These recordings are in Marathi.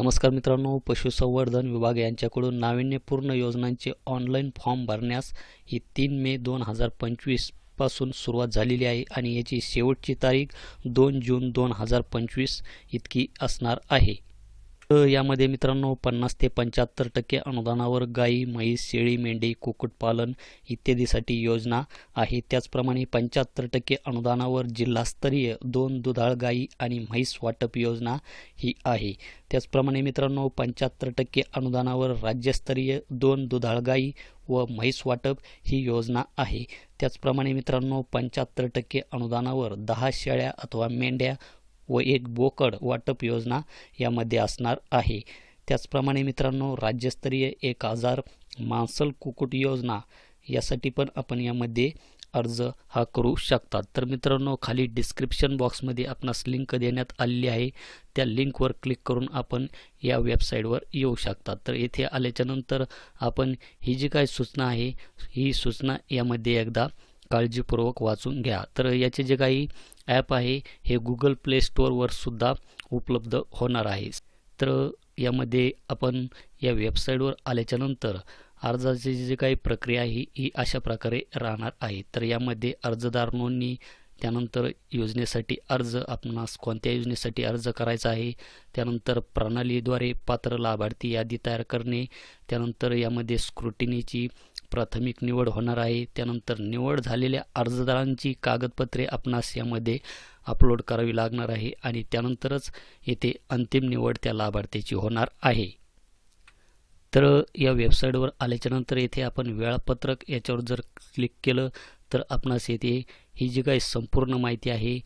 नमस्कार मित्रांनो पशुसंवर्धन विभाग यांच्याकडून नाविन्यपूर्ण योजनांचे ऑनलाईन फॉर्म भरण्यास ही तीन मे दोन हजार पंचवीसपासून सुरुवात झालेली आहे आणि याची शेवटची तारीख दोन जून दोन हजार पंचवीस इतकी असणार आहे. यामध्ये मित्रांनो पन्नास ते पंच्याहत्तर टक्के अनुदानावर गाई म्हैस शेळी मेंढी कुक्कुटपालन इत्यादीसाठी योजना आहे. त्याचप्रमाणे पंच्याहत्तर टक्के अनुदानावर जिल्हास्तरीय दोन दुधाळ गाई आणि म्हैस वाटप योजना ही आहे. त्याचप्रमाणे मित्रांनो पंच्याहत्तर टक्के अनुदानावर राज्यस्तरीय दोन दुधाळ गाई व म्हैस वाटप ही योजना आहे. त्याचप्रमाणे मित्रांनो पंच्याहत्तर टक्के अनुदानावर दहा शेळ्या अथवा मेंढ्या व एक बोकड वाटप योजना यामध्ये असणार आहे. त्याचप्रमाणे मित्रांनो राज्यस्तरीय एक हजार मांसल कुक्कुट योजना यासाठी पण आपण यामध्ये अर्ज हा करू शकतात. तर मित्रांनो खाली डिस्क्रिप्शन बॉक्समध्ये आपणास लिंक देण्यात आलेली आहे. त्या लिंकवर क्लिक करून आपण या वेबसाईटवर येऊ शकतात. तर येथे आल्याच्यानंतर आपण ही जी काय सूचना आहे ही सूचना यामध्ये एकदा काळजीपूर्वक वाचून घ्या. तर याचे जे काही ॲप आहे हे गुगल प्ले स्टोअरवर सुद्धा उपलब्ध होणार आहे. तर यामध्ये आपण या वेबसाईटवर आल्याच्यानंतर अर्जाची जी काही प्रक्रिया आहे ही अशा प्रकारे राहणार आहे. तर यामध्ये अर्जदार नोंदणी त्यानंतर योजनेसाठी अर्ज आपणास कोणत्या योजनेसाठी अर्ज करायचा आहे त्यानंतर प्रणालीद्वारे पात्र लाभार्थी यादी तयार करणे त्यानंतर यामध्ये स्क्रुटिनीची प्राथमिक निवड होणार आहे. त्यानंतर निवड झालेल्या अर्जदारांची कागदपत्रे आपणास यामध्ये अपलोड करावी लागणार आहे आणि त्यानंतरच येथे अंतिम निवड त्या लाभार्थीची होणार आहे. तर या वेबसाईटवर आल्याच्यानंतर येथे आपण वेळापत्रक याच्यावर जर क्लिक केलं तर आपणास येथे ही जी काही संपूर्ण माहिती आहे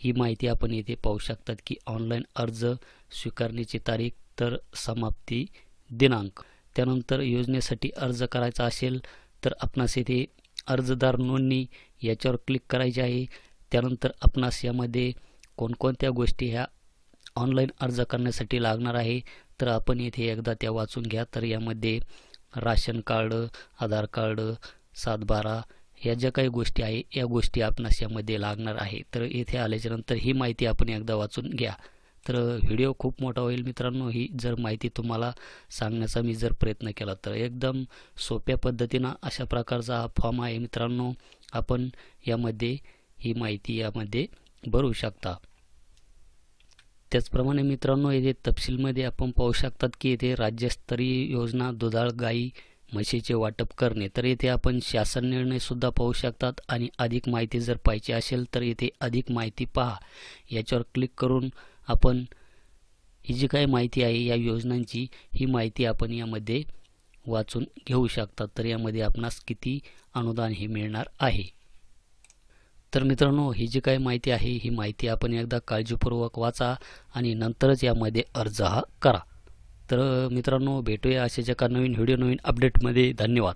ही माहिती आपण येथे पाहू शकतात की ऑनलाईन अर्ज स्वीकारण्याची तारीख तर समाप्ती दिनांक. त्यानंतर योजनेसाठी अर्ज करायचा असेल तर आपणास येथे अर्जदार नोंदणी याच्यावर क्लिक करायचे आहे. त्यानंतर आपणास यामध्ये कोणकोणत्या गोष्टी ह्या ऑनलाईन अर्ज करण्यासाठी लागणार आहे तर आपण येथे एकदा त्या वाचून घ्या. तर यामध्ये राशन कार्ड आधार कार्ड सातबारा या ज्या काही गोष्टी आहे या गोष्टी आपणास यामध्ये लागणार आहे. तर येथे आल्याच्यानंतर ही माहिती आपण एकदा वाचून घ्या. तर व्हिडिओ खूप मोठा होईल मित्रांनो. ही जर माहिती तुम्हाला सांगण्याचा मी जर प्रयत्न केला तर एकदम सोप्या पद्धतीनं अशा प्रकारचा हा फॉर्म आहे मित्रांनो. आपण यामध्ये ही माहिती यामध्ये भरू शकता. त्याचप्रमाणे मित्रांनो येथे तपशीलमध्ये आपण पाहू शकतात की येथे राज्यस्तरीय योजना दुधाळ गाई म्हशीचे वाटप करणे तर येथे आपण शासन निर्णयसुद्धा पाहू शकतात. आणि अधिक माहिती जर पाहिजे असेल तर येथे अधिक माहिती पहा. याच्यावर क्लिक करून आपण ही जी काही माहिती आहे या योजनांची ही माहिती आपण यामध्ये वाचून घेऊ शकतात. तर यामध्ये आपणास किती अनुदान हे मिळणार आहे? तर मित्रांनो ही जी काही माहिती आहे ही माहिती आपण एकदा काळजीपूर्वक वाचा आणि नंतरच यामध्ये अर्ज हा करा. तर मित्रांनो भेटूया अशाच एका नवीन व्हिडिओ नवीन अपडेटमध्ये धन्यवाद.